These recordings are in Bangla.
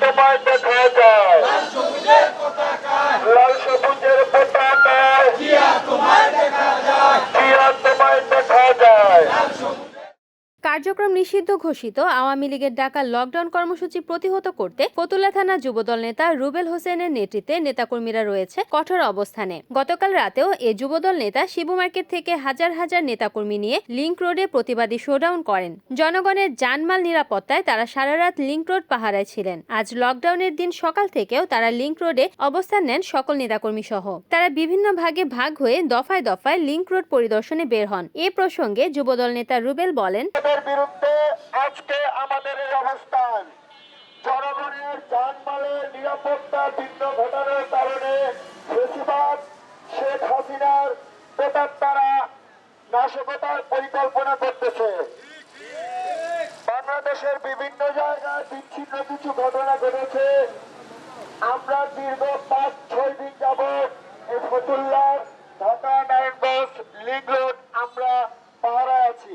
তোমায় দেখা যায়। লাল কার্যক্রম নিষিদ্ধ ঘোষিত। আওয়ামী লীগের ডাকা লকডাউন কর্মসূচি প্রতিহত করতে ফতুল্লা থানা যুবদল নেতা রুবেল হোসেনের নেতৃত্বে নেতাকর্মীরা রয়েছে কঠোর অবস্থানে। গতকাল রাতেও এ যুবদল নেতা শিবু মার্কেট থেকে হাজার হাজার নেতাকর্মী নিয়ে লিঙ্ক রোডে প্রতিবাদী শোডাউন করেন। জনগণের জানমাল নিরাপত্তায় তারা সারা রাত লিংক রোড পাহারায় ছিলেন। আজ লকডাউনের দিন সকাল থেকেও তারা লিঙ্ক রোডে অবস্থান নেন সকল নেতাকর্মী সহ তারা বিভিন্ন ভাগে ভাগ হয়ে দফায় দফায় লিংক রোড পরিদর্শনে বের হন। এ প্রসঙ্গে যুবদল নেতা রুবেল বলেন বিরুদ্ধে আজকে আমাদের এই অবস্থান। জনগণের জানমালের নিরাপত্তা বিঘ্ন ঘটানোর কারণে বেশিরভাগ শেখ হাসিনার পেতার তারা নাশকতার পরিকল্পনা করতেছে। বাংলাদেশের বিভিন্ন জায়গায় বিচ্ছিন্ন কিছু ঘটনা ঘটেছে। আমরা দীর্ঘ পাঁচ, ছয় দিন যাবৎ এই ফতুল্লার ঢাকা নারায়ণগঞ্জ লিঙ্ক রোড আমরা পাহারায় আছি।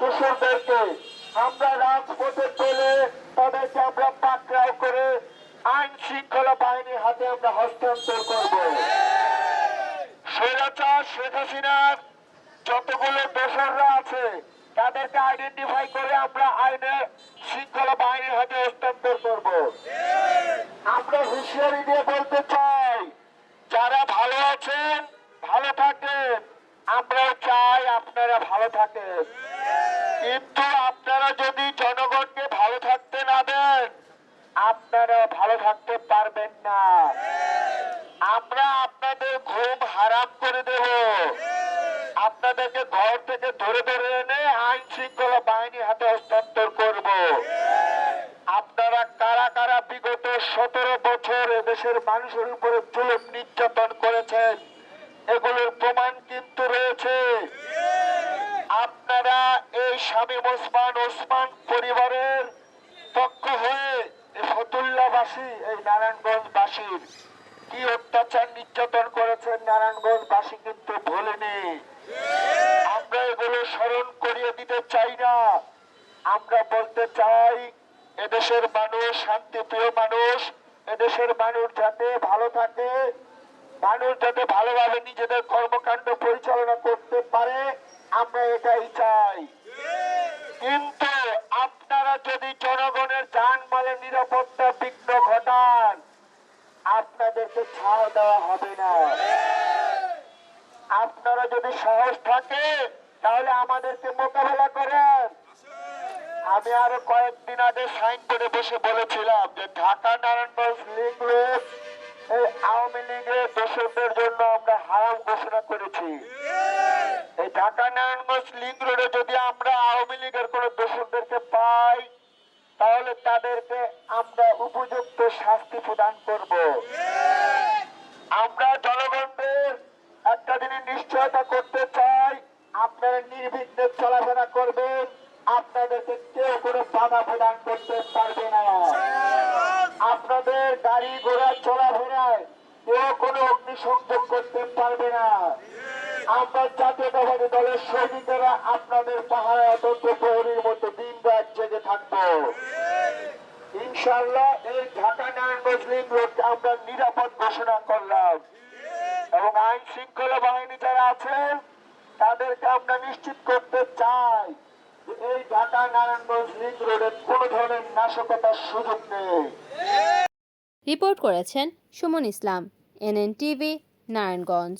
দোষরদেরকে আমরা রাজপথে পেলে তাদেরকে আমরা পাকড়াও করে আইন শৃঙ্খলা বাহিনীর হাতে আমরা হস্তান্তর করব। স্বৈরাচার, শেখ হাসিনার যতগুলো দোষররা আছে, তাদেরকে আইডেন্টিফাই করে আমরা আইনে শৃঙ্খলা বাহিনীর হাতে হস্তান্তর করব। আমরা হুঁশিয়ারি দিয়ে বলতে চাই, যারা ভালো আছেন, ভালো থাকেন আমরাও চাই আপনারা ভালো থাকেন। কিন্তু আপনারা যদি জনগণকে ভালো থাকতে না দেন আপনারা ভালো থাকতে পারবেন না। আমরা আপনাদের ঘুম হারাম করে দেব। আপনাদেরকে ঘর থেকে ধরে ধরে এনে আইন শৃঙ্খলা বাহিনীর হাতে হস্তান্তর করব। আপনারা কারা কারা বিগত সতেরো বছর দেশের মানুষের উপরে জুলুম নির্যাতন করেছেন এগুলোর প্রমাণ কিন্তু রয়েছে। আপনারা এই শামীম ওসমান ওসমান পরিবারের পক্ষ হয়ে ফতুল্লাবাসী, এই নারায়ণগঞ্জবাসীর কি অত্যাচার নির্যাতন করেছেন নারায়ণগঞ্জবাসী কিন্তু ভোলেনি আমরা এগুলো স্মরণ করিয়ে দিতে চাই না। আমরা বলতে চাই, এদেশের মানুষ শান্তিপ্রিয় মানুষ, এদেশের মানুষ যাতে ভালো থাকে মানুষ যাতে ভালোভাবে নিজেদের কর্মকাণ্ড পরিচালনা করতে পারে, আমরা এটাই চাই। কিন্তু আপনারা যদি জনগণের যানমালের নিরাপত্তা বিঘ্ন ঘটান, আপনাদেরকে ছাড় দেওয়া হবে না। আপনারা যদি সাহস থাকে, তাহলে আমাদেরকে মোকাবেলা করেন। আমি আরও কয়েকদিন আগে সাইনবোর্ডে বসে বলেছিলাম যে ঢাকা নারায়ণগঞ্জ লিঙ্ক রোড আওয়ামী লীগের দোষকদের জন্য আমরা হারাম ঘোষণা করেছি। এই ঢাকা নারায়ণগঞ্জ লিঙ্ক রোডে যদি আমরা আওয়ামী লীগের কোন দোষকদেরকে পাই, তাহলে তাদেরকে আমরা উপযুক্ত শাস্তি প্রদান করব। আমরা জনগণদের একটা জিনিস নিশ্চয়তা করতে চাই, আপনারা নির্বিঘ্নে চলাফেরা করবেন, আপনাদেরকে কেউ কোনো বাধা প্রদান করতে পারবে না। গাড়ি ঘোড়া চলাফেরায় কেউ কোনো অগ্নিসংযোগ করতে পারবে না। আমরা জাতীয়তাবাদী দলের সৈনিকেরা আপনাদের পাহাড়ে অতন্ত্র প্রহরীর মতো দিন রাত জেগে থাকব। ইনশাল্লাহ এই ঢাকা রোড আমরা নিরাপদ ঘোষণা করলাম। এবং আইন শৃঙ্খলা বাহিনী যারা আছেন তাদেরকে আমরা নিশ্চিত করতে চাই এই ঢাকা নারায়ণগঞ্জ লিঙ্ক রোডে কোনো ধরনের নাশকতার সুযোগ নেই। রিপোর্ট করেছেন সুমন ইসলাম এনএনটিভি নারায়ণগঞ্জ।